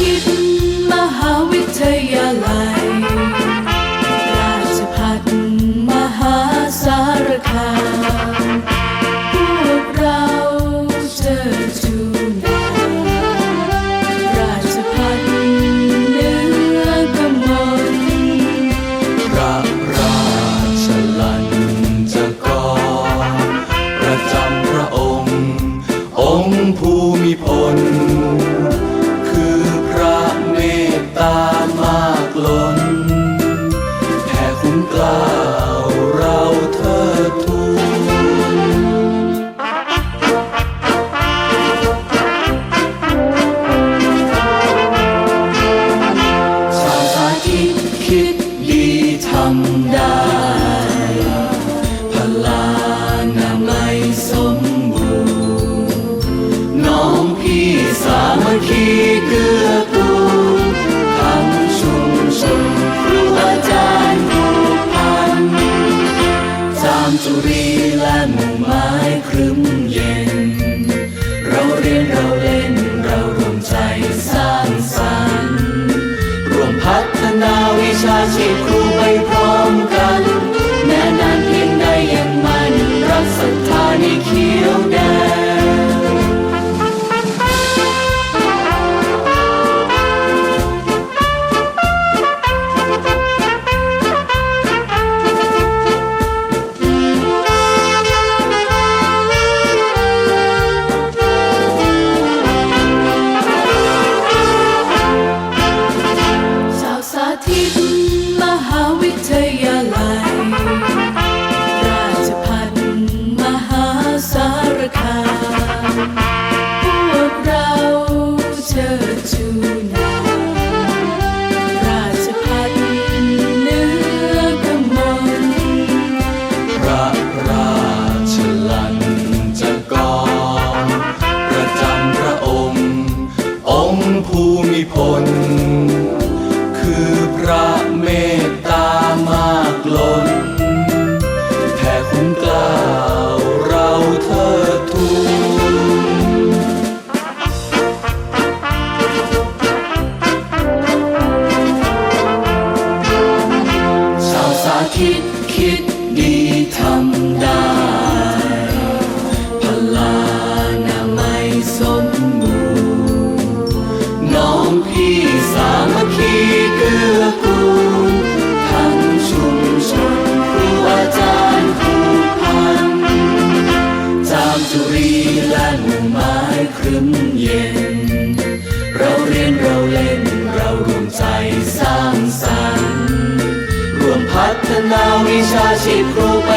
ยิบมหาวิทยาลัย ราชพัฒมหาสารคามพวกเราเจอจูนาราชพัฒเนื้อกมลพราชลันจกรประจำพระองค์ องค์ภูมิพล มัคคีเกื้อกูลทั้งชุมชนครูอาจารย์ผู้พันจามจุรีและหมู่ไม้ครึ้มเย็น เราเรียนเราเล่นเรารวมใจสร้างสรรค์รวมพัฒนาวิชาชีพครูไปพร้อมกัน ส และหมู่ไม้ครึ้มเย็น เราเรียนเราเล่นเรารวมใจสร้างสรรค์ รวมพัฒนาวิชาชีพครูไป